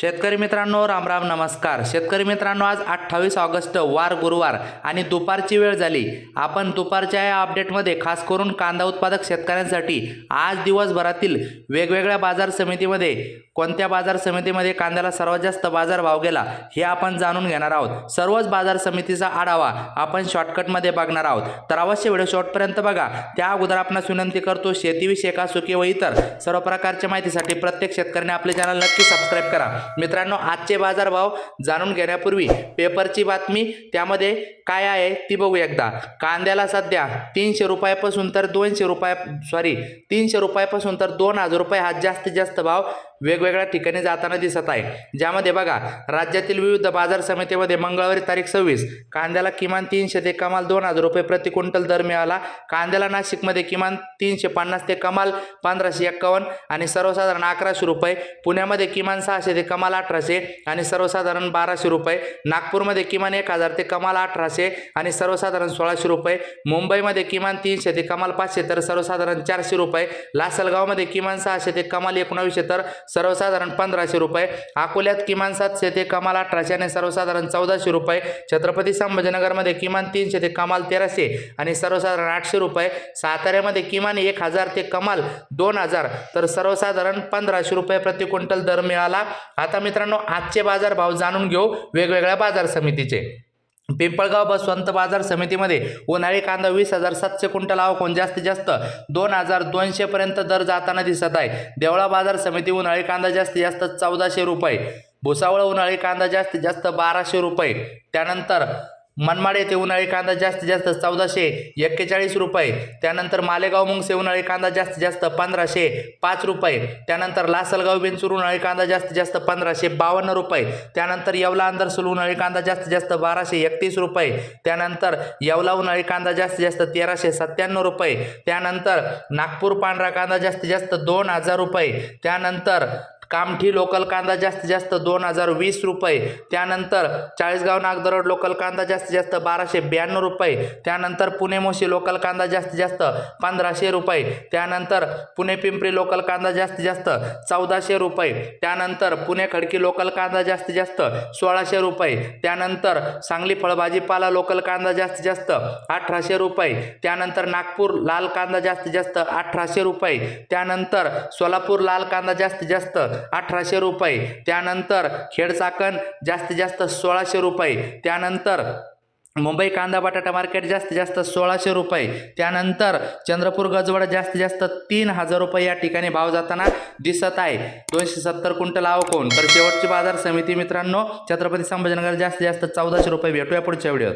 शेतकरी मित्रांनो रामराम नमस्कार. शेतकरी मित्रांनो आज अठ्ठावीस ऑगस्ट वार गुरुवार आणि दुपारची वेळ झाली. आपण दुपारच्या या अपडेटमध्ये खास करून कांदा उत्पादक शेतकऱ्यांसाठी आज दिवसभरातील वेगवेगळ्या बाजार समितीमध्ये कोणत्या बाजार समितीमध्ये कांद्याला सर्वात जास्त बाजार भाव गेला हे आपण जाणून घेणार आहोत. सर्वच बाजार समितीचा आढावा आपण शॉर्टकटमध्ये बघणार आहोत. तर अवश्य व्हिडिओ शॉर्टपर्यंत बघा. त्या अगोदर आपणास विनंती करतो शेतीविषयक असो किंवा इतर सर्व प्रकारच्या माहितीसाठी प्रत्येक शेतकऱ्याने आपले चॅनल नक्की सबस्क्राईब करा. मित्रांनो आजचे बाजारभाव जाणून घेण्यापूर्वी पेपरची बातमी त्यामध्ये काय आहे ती बघू एकदा. कांद्याला सध्या तीनशे रुपयापासून तर दोनशे रुपया सॉरी तीनशे रुपयापासून तर दोन हजार रुपये हा जास्तीत जास्त भाव वेगवेगळ्या ठिकाणी जाताना दिसत आहे. ज्यामध्ये बघा राज्यातील विविध बाजार समितीमध्ये मंगळवारी तारीख सव्वीस कांद्याला किमान तीनशे ते कमाल दोन हजार रुपये प्रति क्विंटल दर मिळाला. कांद्याला नाशिकमध्ये किमान तीनशे पन्नास ते कमाल पंधराशे एक्कावन्न आणि सर्वसाधारण अकराशे रुपये पुण्यामध्ये किमान सहाशे ते कमाल कमाल अठराशे आणि सर्वसाधारण बाराशे रुपये. नागपूरमध्ये किमान एक हजार ते कमाल अठराशे आणि सर्वसाधारण सोळाशे रुपये. मुंबईमध्ये किमान तीनशे ते कमाल पाचशे तर सर्वसाधारण चारशे रुपये. लासलगावमध्ये किमान सहाशे ते कमाल एकोणावीसशे तर सर्वसाधारण पंधराशे रुपये. अकोल्यात किमान सातशे ते कमाल अठराशे आणि सर्वसाधारण चौदाशे रुपये. छत्रपती संभाजीनगरमध्ये किमान तीनशे ते कमाल तेराशे आणि सर्वसाधारण आठशे रुपये. साताऱ्यामध्ये किमान एक हजार ते कमाल दोन हजार तर सर्वसाधारण पंधराशे रुपये प्रति क्विंटल दर मिळाला. आता मित्रांनो आजचे बाजार भाव जाणून घेऊ वेगवेगळ्या बाजार समितीचे. पिंपळगाव बसवंत बाजार समितीमध्ये उन्हाळी कांदा वीस हजार सातशे क्विंटल आवकून जास्तीत जास्त दोन हजार दोनशेपर्यंत दर जाताना दिसत आहे. देवळा बाजार समिती उन्हाळी कांदा जास्तीत जास्त चौदाशे रुपये. भुसावळ उन्हाळी कांदा जास्तीत जास्त बाराशे रुपये. त्यानंतर मनमाड येथे उन्हाळी कांदा जास्तीत जास्त चौदाशे एक्केचाळीस रुपये. त्यानंतर मालेगाव मुंगसे उन्हाळी कांदा जास्तीत जास्त पंधराशे पाच रुपये. त्यानंतर लासलगाव बेंचूर उन्हाळी कांदा जास्तीत जास्त पंधराशे बावन्न रुपये. त्यानंतर येवला अंदरसूल उन्हाळी कांदा जास्तीत जास्त बाराशे एकतीस रुपये. त्यानंतर येवला उन्हाळी कांदा जास्तीत जास्त तेराशे सत्त्याण्णव रुपये. त्यानंतर नागपूर पांढरा कांदा जास्तीत जास्त दोन हजार रुपये. त्यानंतर कामठी लोकल कांदा जास्तीत जास्त दोन हजार वीस रुपये. त्यानंतर चाळीसगाव नागदरोड लोकल कांदा जास्तीत जास्त बाराशे ब्याण्णव रुपये. त्यानंतर पुणे मोशी लोकल कांदा जास्तीत जास्त पंधराशे रुपये. त्यानंतर पुणे पिंपरी लोकल कांदा जास्तीत जास्त चौदाशे रुपये. त्यानंतर पुणे खडकी लोकल कांदा जास्तीत जास्त सोळाशे रुपये. त्यानंतर सांगली फळभाजीपाला लोकल कांदा जास्तीत जास्त अठराशे रुपये. त्यानंतर नागपूर लाल कांदा जास्तीत जास्त अठराशे रुपये. त्यानंतर सोलापूर लाल कांदा जास्तीत जास्त अठराशे रुपये. त्यानंतर खेडचाकण जास्तीत जास्त सोळाशे रुपये. त्यानंतर मुंबई कांदा बटाटा मार्केट जास्तीत जास्त सोळाशे रुपये. त्यानंतर चंद्रपूर गजवड जास्तीत जास्त तीन हजार रुपये या ठिकाणी भाव जाताना दिसत आहे. दोनशे सत्तर क्विंटल आवकोन तर शेवटची बाजार समिती मित्रांनो छत्रपती संभाजीनगर जास्तीत जास्त चौदाशे रुपये भेटूया पुढच्या व्हिडिओत.